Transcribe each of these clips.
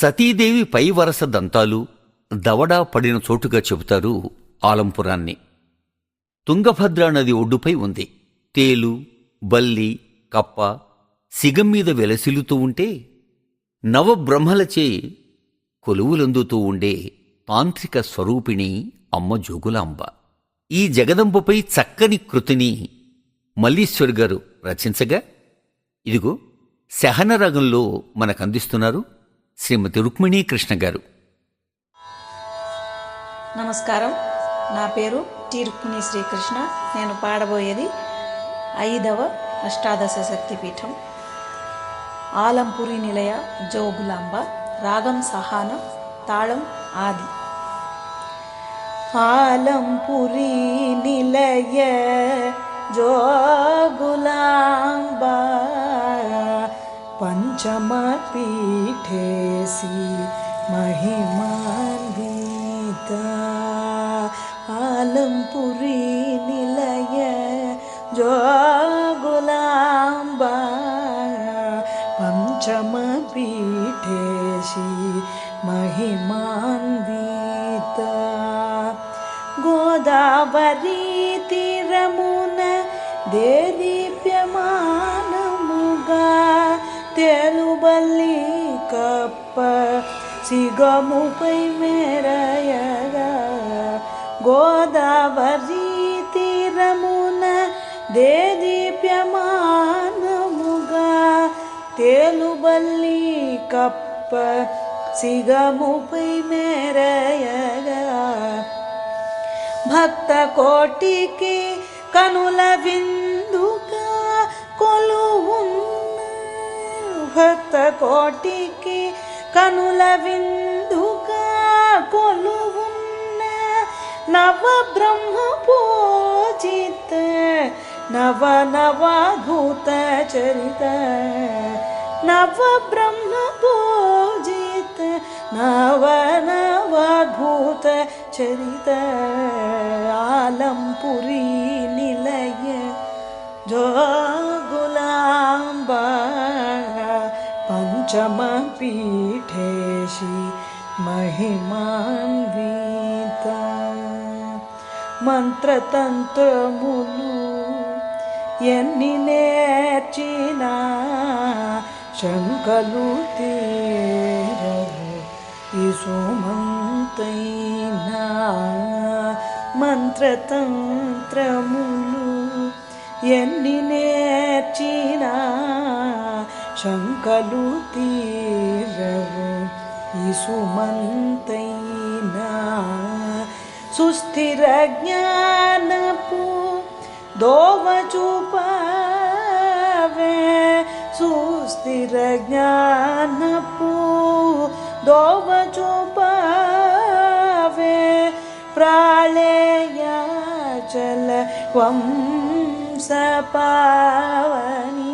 సతీదేవి పై వరస దంతాలు దవడా పడిన చోటుగా చెబుతారు ఆలంపురాన్ని. తుంగభద్రా నది ఒడ్డుపై ఉంది. తేలు బల్లి కప్ప సిగం మీద వెలసిల్లుతూ ఉంటే నవబ్రహ్మలచే కొలువులందుతూ ఉండే తాంత్రిక స్వరూపిణి అమ్మ జోగులాంబ. ఈ జగదంబపై చక్కని కృతిని మల్లీశ్వర్ గారు రచించగా ఇదిగో శహనరగంలో మనకందిస్తున్నారు. శ్రీమతి రుక్మిణీ కృష్ణ గారు. నమస్కారం. నా పేరు టి రుక్మిణి శ్రీకృష్ణ. నేను పాడబోయేది ఐదవ అష్టాదశ శక్తిపీఠం. ఆలంపురి నిలయ జోగులాంబ రాగం సహాన తాళం ఆది. ఆలంపురి నిలయ జోగులాంబ. पञ्चम पीठे सी आलम्पुरी निलय गुलाम्बा पञ्चम पीठे सी गोदावरी तीरमुना दे గొప్ప సిగముపై మేరయగా గోదావరి తీరమున దేదీప్యమానముగా తేలుబల్లి కప్ప సిగముపై మేరయగా భక్త కోటికి కనుల విందుగా కొలువున్న భక్త కోటికి కనుల విందుగా కొలువున్న నవ బ్రహ్మ పూజిత నవ నవాభూత చరిత నవ బ్రహ్మ పూజిత నవ నవాద్భూత పంచమ పీఠేషి మహిమాన్విత మంత్రతంత్రములు ఎన్ని నేర్చినా శంకలు తీరవు ఈ సుమంతైనా మంత్రతంత్రములు ఎన్ని నేర్చినా ಶಂಕಲು ತೀರವು ಇಸುಮಂತೈನ ಸುಸ್ಥಿರ ಜ್ಞಾನಪು ದೋವ ಚೂಪವೆ ಸುಸ್ಥಿರ ಜ್ಞಾನಪು ದೋವ ಚೂಪವೆ ಪ್ರಾಳೆಯ ಚಲ ವಂಸ ಪಾವನಿ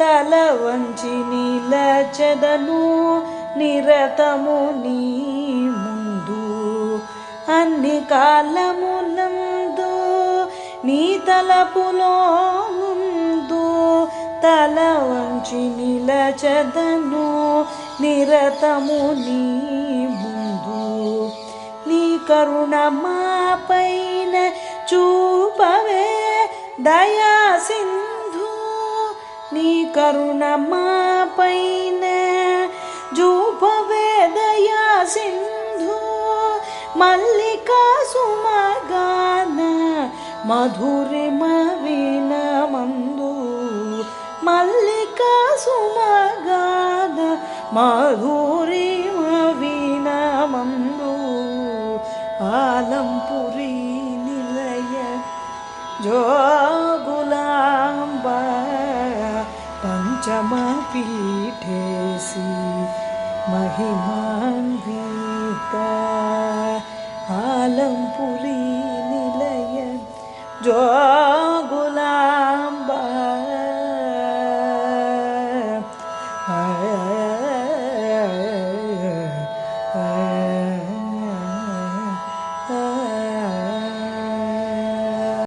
తల వంచి నీలచెదను నిరతము నీ ముందు. అన్ని కాలములందు నీ తలపులో ముందు తల వంచి నిలచదను నిరతము నీ ముందు. నీ కరుణ మా పైన చూపవే దయా సింధు నీ కరుణ మా పైన చూపవే సింధు మల్లికా సుమగాన మధురిమ వినమందు మల్లికా సుమగాన మధురిమ వినమందు ఆలంపురి నిలయ జో मा महिमान्विता महिमाीता आलम्पुरी नय